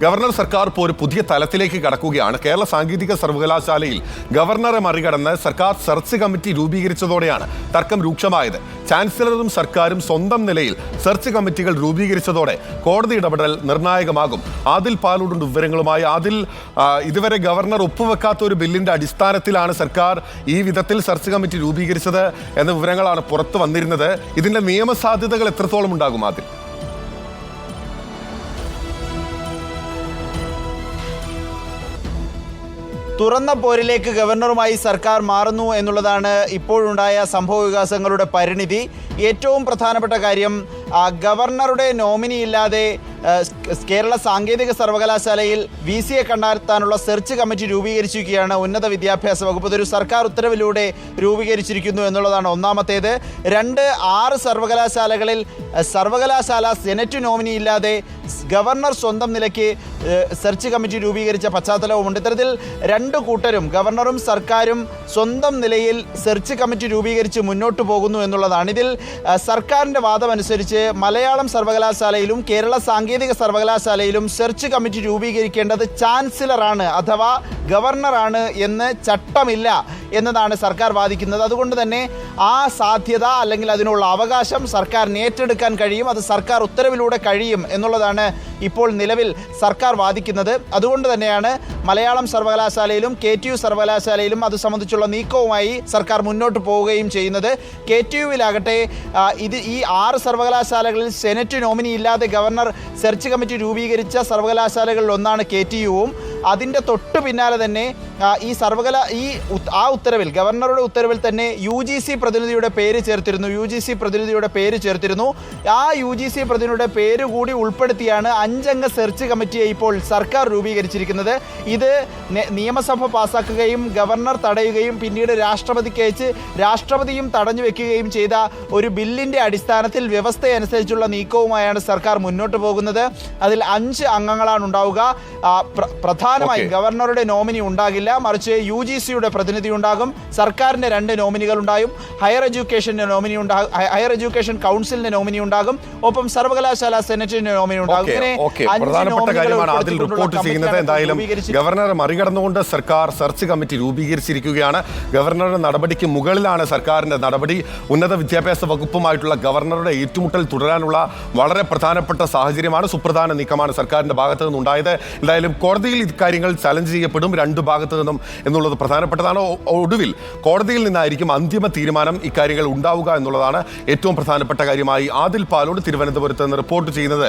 Governor സർക്കാർ ഇപ്പോൾ ഒരു പുതിയ തലത്തിലേക്ക് കടക്കുകയാണ്. കേരള സാങ്കേതിക സർവകലാശാലയിൽ ഗവർണറെ മറികടന്ന് സർക്കാർ സെർച്ച് കമ്മിറ്റി രൂപീകരിച്ചതോടെയാണ് തർക്കം രൂക്ഷമായത്. ചാൻസലറും സർക്കാരും സ്വന്തം നിലയിൽ സെർച്ച് കമ്മിറ്റികൾ രൂപീകരിച്ചതോടെ കോടതി ഇടപെടൽ നിർണായകമാകും. ആദിൽ പാലൂടുണ്ട് വിവരങ്ങളുമായി ആദിൽ ഇതുവരെ ഗവർണർ ഒപ്പുവെക്കാത്ത ഒരു ബില്ലിന്റെ അടിസ്ഥാനത്തിലാണ് സർക്കാർ ഈ വിധത്തിൽ സെർച്ച് കമ്മിറ്റി രൂപീകരിച്ചത് എന്ന വിവരങ്ങളാണ് പുറത്തു വന്നിരുന്നത്. ഇതിന്റെ നിയമസാധ്യതകൾ എത്രത്തോളം ഉണ്ടാകും ആദിൽ? തുറന്ന പോരിലേക്ക് ഗവർണറുമായി സർക്കാർ മാറുന്നു എന്നുള്ളതാണ് ഇപ്പോഴുണ്ടായ സംഭവ വികാസങ്ങളുടെ പരിണിതി. ഏറ്റവും പ്രധാനപ്പെട്ട കാര്യം ഗവർണറുടെ നോമിനി ഇല്ലാതെ കേരള സാങ്കേതിക സർവകലാശാലയിൽ വി സിയെ കണ്ടെത്താനുള്ള സെർച്ച് കമ്മിറ്റി രൂപീകരിച്ചിരിക്കുകയാണ്. ഉന്നത വിദ്യാഭ്യാസ വകുപ്പ്. ഇതൊരു സർക്കാർ ഉത്തരവിലൂടെ രൂപീകരിച്ചിരിക്കുന്നു എന്നുള്ളതാണ് ഒന്നാമത്തേത്. രണ്ട് ആറ് സർവകലാശാലകളിൽ സർവകലാശാല സെനറ്റ് നോമിനി ഇല്ലാതെ ഗവർണർ സ്വന്തം നിലയ്ക്ക് സെർച്ച് കമ്മിറ്റി രൂപീകരിച്ച പശ്ചാത്തലവുമുണ്ട് ഇത്തരത്തിൽ രണ്ട് കൂട്ടരും ഗവർണറും സർക്കാരും സ്വന്തം നിലയിൽ സെർച്ച് കമ്മിറ്റി രൂപീകരിച്ച് മുന്നോട്ട് പോകുന്നു എന്നുള്ളതാണ്. ഇതിൽ സർക്കാരിന്റെ വാദമനുസരിച്ച് മലയാളം സർവകലാശാലയിലും കേരള സാങ്കേതിക സർവകലാശാലയിലും സെർച്ച് കമ്മിറ്റി രൂപീകരിക്കേണ്ടത് ചാൻസലറാണ് അഥവാ ഗവർണറാണ് എന്ന് ചട്ടമില്ല എന്നതാണ് സർക്കാർ വാദിക്കുന്നത്. അതുകൊണ്ട് തന്നെ ആ സാധ്യത അല്ലെങ്കിൽ അതിനുള്ള അവകാശം സർക്കാരിന് ഏറ്റെടുക്കാൻ കഴിയും അത് സർക്കാർ ഉത്തരവിലൂടെ കഴിയും എന്നുള്ളതാണ് ഇപ്പോൾ നിലവിൽ സർക്കാർ വാദിക്കുന്നത്. അതുകൊണ്ട് തന്നെയാണ് മലയാളം സർവകലാശാലയിലും കെ ടി യു സർവകലാശാലയിലും അത് സംബന്ധിച്ചുള്ള നീക്കവുമായി സർക്കാർ മുന്നോട്ട് പോവുകയും ചെയ്യുന്നത്. കെ ടി യുവിലാകട്ടെ ഇത് ഈ ആറ് സർവകലാശാലകളിൽ സെനറ്റ് നോമിനി ഇല്ലാതെ ഗവർണർ സെർച്ച് കമ്മിറ്റി രൂപീകരിച്ച സർവകലാശാലകളിൽ ഒന്നാണ് കെ ടി യുവും. അതിന്റെ തൊട്ടു പിന്നാലെ തന്നെ ഈ സർവകല ഈ ആ ഉത്തരവിൽ ഗവർണറുടെ ഉത്തരവിൽ തന്നെ യു ജി സി പ്രതിനിധിയുടെ പേര് ചേർത്തിരുന്നു. യു ജി സി പ്രതിനിധിയുടെ പേര് ചേർത്തിരുന്നു. ആ യു ജി സി പ്രതിനിധിയുടെ പേര് കൂടി ഉൾപ്പെടുത്തിയാണ് അഞ്ചംഗ സെർച്ച് കമ്മിറ്റിയെ ഇപ്പോൾ സർക്കാർ രൂപീകരിച്ചിരിക്കുന്നത്. ഇത് നിയമസഭ പാസാക്കുകയും ഗവർണർ തടയുകയും പിന്നീട് രാഷ്ട്രപതിക്ക് അയച്ച് രാഷ്ട്രപതിയും തടഞ്ഞു വെക്കുകയും ചെയ്ത ഒരു ബില്ലിന്റെ അടിസ്ഥാനത്തിൽ വ്യവസ്ഥയനുസരിച്ചുള്ള നീക്കവുമായാണ് സർക്കാർ മുന്നോട്ട് പോകുന്നത്. അതിൽ അഞ്ച് അംഗങ്ങളാണ് ഉണ്ടാവുക. പ്രധാനമായും ഗവർണറുടെ നോമിനി ഉണ്ടാകില്ല. മറിച്ച് യു ജി സിയുടെ പ്രതിനിധി ഉണ്ടാകും. സർക്കാരിന്റെ രണ്ട് നോമിനികൾ ഉണ്ടാകും ഹയർ എഡ്യൂക്കേഷന്റെ നോമിനി ഉണ്ടാകും ഹയർ എഡ്യൂക്കേഷൻ കൗൺസിലിന്റെ നോമിനി ഉണ്ടാകും. ഒപ്പം സർവകലാശാല സെനറ്റിന്റെ നോമിനി ഉണ്ടാകും. പ്രധാനപ്പെട്ട കാര്യമാണ് അതിൽ റിപ്പോർട്ട് ചെയ്യുന്നത്. എന്തായാലും. ഗവർണറെ മറികടന്നുകൊണ്ട് സർക്കാർ സെർച്ച് കമ്മിറ്റി രൂപീകരിച്ചിരിക്കുകയാണ്. ഗവർണറുടെ നടപടിക്ക് മുകളിലാണ് സർക്കാരിന്റെ നടപടി. ഉന്നത വിദ്യാഭ്യാസ വകുപ്പുമായിട്ടുള്ള ഗവർണറുടെ ഏറ്റുമുട്ടൽ തുടരാനുള്ള വളരെ പ്രധാനപ്പെട്ട സാഹചര്യമാണ് സുപ്രധാന നീക്കമാണ് സർക്കാരിന്റെ ഭാഗത്ത് നിന്നുണ്ടായത്. എന്തായാലും കോടതിയിൽ ഇക്കാര്യങ്ങൾ ചലഞ്ച് ചെയ്യപ്പെടും. രണ്ട് ഭാഗത്ത് നിന്നും എന്നുള്ളത് പ്രധാനപ്പെട്ടതാണ്? ഒടുവിൽ കോടതിയിൽ നിന്നായിരിക്കും അന്തിമ തീരുമാനം ഇക്കാര്യങ്ങൾ ഉണ്ടാവുക എന്നുള്ളതാണ് ഏറ്റവും പ്രധാനപ്പെട്ട കാര്യമായി ആദിൽ പാലോട് തിരുവനന്തപുരത്ത് നിന്ന് റിപ്പോർട്ട് ചെയ്യുന്നത്.